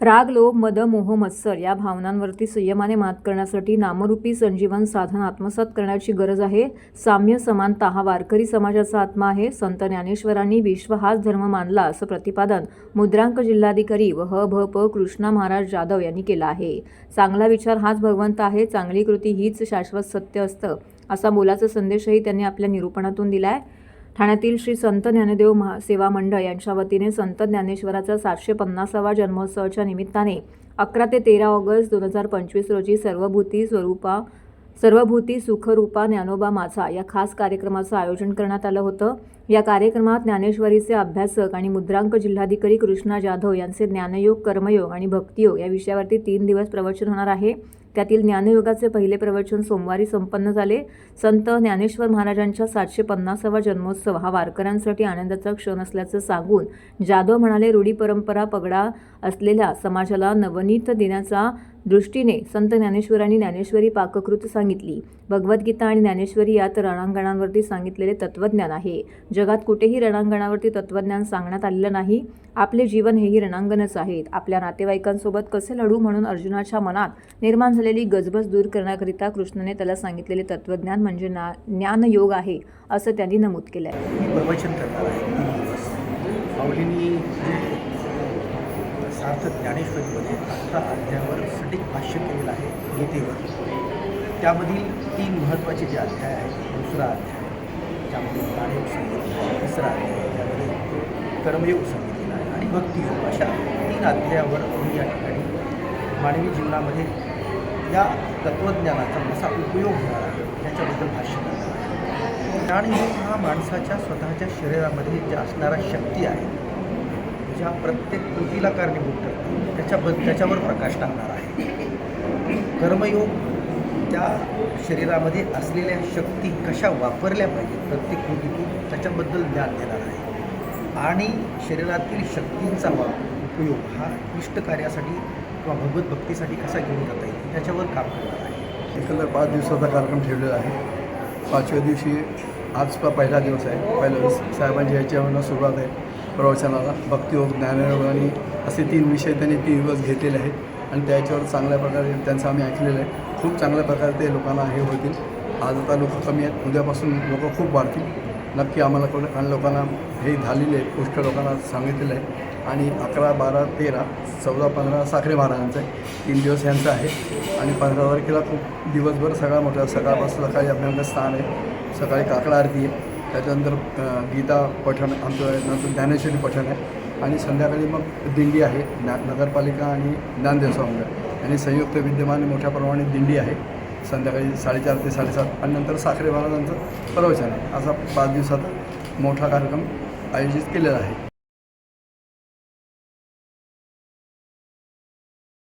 राग लोभ मद मोह मत्सर या भावनांवरती संयमाने मात करण्यासाठी नामरूपी संजीवन साधन आत्मसात करण्याची गरज आहे. साम्य समानता हा वारकरी समाजाचा आत्मा आहे. संत ज्ञानेश्वरांनी विश्व हाच धर्म मानला असं प्रतिपादन मुद्रांक जिल्हाधिकारी व ह भ प कृष्णा महाराज जाधव यांनी केलं आहे. चांगला विचार हाच भगवंत आहे. चांगली कृती हीच शाश्वत सत्य असतं असा मोलाचा संदेशही त्यांनी आपल्या निरूपणातून दिलाय. ठाण्यातील श्री संत ज्ञानदेव महा सेवा मंडळ यांच्या वतीने संत ज्ञानेश्वराचा सातशे पन्नासावा जन्मोत्सवाच्या निमित्ताने अकरा ते तेरा ऑगस्ट दोन हजार पंचवीस रोजी सर्वभूती स्वरूपा सर्वभूती सुखरूपा ज्ञानोबा माझा या खास कार्यक्रमाचं आयोजन करण्यात आलं होतं. या कार्यक्रमात ज्ञानेश्वरीचे अभ्यासक आणि मुद्रांक जिल्हाधिकारी कृष्णा जाधव यांचे ज्ञानयोग कर्मयोग आणि भक्तियोग या विषयावरती तीन दिवस प्रवचन होणार आहे. त्यातील ज्ञानयोगाचे पहिले प्रवचन सोमवारी संपन्न झाले. संत ज्ञानेश्वर महाराजांच्या सातशे पन्नासावा जन्मोत्सव हा वारकऱ्यांसाठी आनंदाचा क्षण असल्याचं सांगून जाधव म्हणाले रूढी परंपरा पगडा असलेल्या समाजाला नवनीत देण्याचा दृष्टीने संत ज्ञानेश्वरांनी ज्ञानेश्वरी पाककृत सांगितली. भगवद्गीता आणि ज्ञानेश्वरी यात रणांगणांवरती सांगितलेले तत्वज्ञान आहे. जगात कुठेही रणांगणावरती तत्वज्ञान सांगण्यात आलेलं नाही. आपले जीवन हेही रणांगणच आहेत. आपल्या नातेवाईकांसोबत कसे लढू म्हणून अर्जुनाच्या मनात निर्माण झालेली गजबज दूर करण्याकरिता कृष्णाने त्याला सांगितलेले तत्वज्ञान म्हणजे ना ज्ञानयोग आहे असं त्यांनी नमूद केलं आहे मी प्रवचन करणार आहे तीन दिवस माऊलींनी जे सार्थ ज्ञानेश्वरीमध्ये अठरा अध्यायावर सटीक भाष्य केलेलं आहे गीतेवर. त्यामधील तीन महत्त्वाचे जे अध्याय आहेत दुसरा अध्याय त्यामध्ये ज्ञानयोग सांगितलेला तिसरा अध्याय त्यामध्ये कर्मयोग सांगितलेला आहे आणि भक्तियोग. अशा तीन अध्यायावर तुम्ही या ठिकाणी मानवी जीवनामध्ये या तत्त्वज्ञानाचा कसा उपयोग होणार आहे याच्याबद्दल भाष्य करणार आहे. ज्ञानयोग हा माणसाच्या स्वतःच्या शरीरामध्ये ज्या असणारा शक्ती आहे ज्या प्रत्येक कृतीला कारणीभूत ठरते त्याच्याबद्दल त्याच्यावर प्रकाश टाकणार आहे. कर्मयोग त्या शरीरामध्ये असलेल्या शक्ती कशा वापरल्या पाहिजेत प्रत्येक कृतीतून त्याच्याबद्दल ज्ञान देणार आहे. आणि शरीरातील शक्तींचा वा उपयोग हा इष्ट कार्यासाठी किंवा भगवत भक्तीसाठी कसा घेऊन जाता येईल त्याच्यावर काम करणार आहे. एकंदर पाच दिवसाचा कार्यक्रम ठेवलेला आहे. पाचव्या दिवशी आज पहिला दिवस आहे. पहिला दिवस साहेबांच्या ह्याच्यावरनं सुरुवात आहे. प्रवचनाला भक्तियोग ज्ञानयोग आणि असे तीन विषय त्यांनी तीन दिवस घेतलेले आहेत. आणि त्याच्यावर चांगल्या प्रकारे त्यांचं आम्ही ऐकलेलं आहे. खूप चांगल्या प्रकारे ते लोकांना हे होतील. आज आता लोक कमी आहेत. उद्यापासून लोक खूप वाढतील. नक्की आम्हाला कोण आणि लोकांना हे झालेले आहे. पुष्कळ लोकांना सांगितलेलं आहे. आणि अकरा बारा तेरा चौदा पंधरा साखरे महाराजांचं आहे. तीन दिवस यांचं आहे. आणि पंधरा तारखेला खूप दिवसभर सगळा मोठा सकाळपासून सकाळी अभ्यंग स्थान आहे. सकाळी काकडा आरती आहे. त्याच्यानंतर गीता पठण आमचं नंतर ज्ञानेश्वरी पठण आहे. आणि संध्याकाळी मग दिंडी आहे ना नगरपालिका आणि ज्ञानदेव स्वामी. आणि संयुक्त विद्यमान मोठ्या प्रमाणात दिंडी आहे. संध्याकाळी साडेचार ते साडेसात आणि नंतर साखरे महाराजांचं प्रवचन आहे. असा पाच दिवसाचा मोठा कार्यक्रम आयोजित केलेला आहे.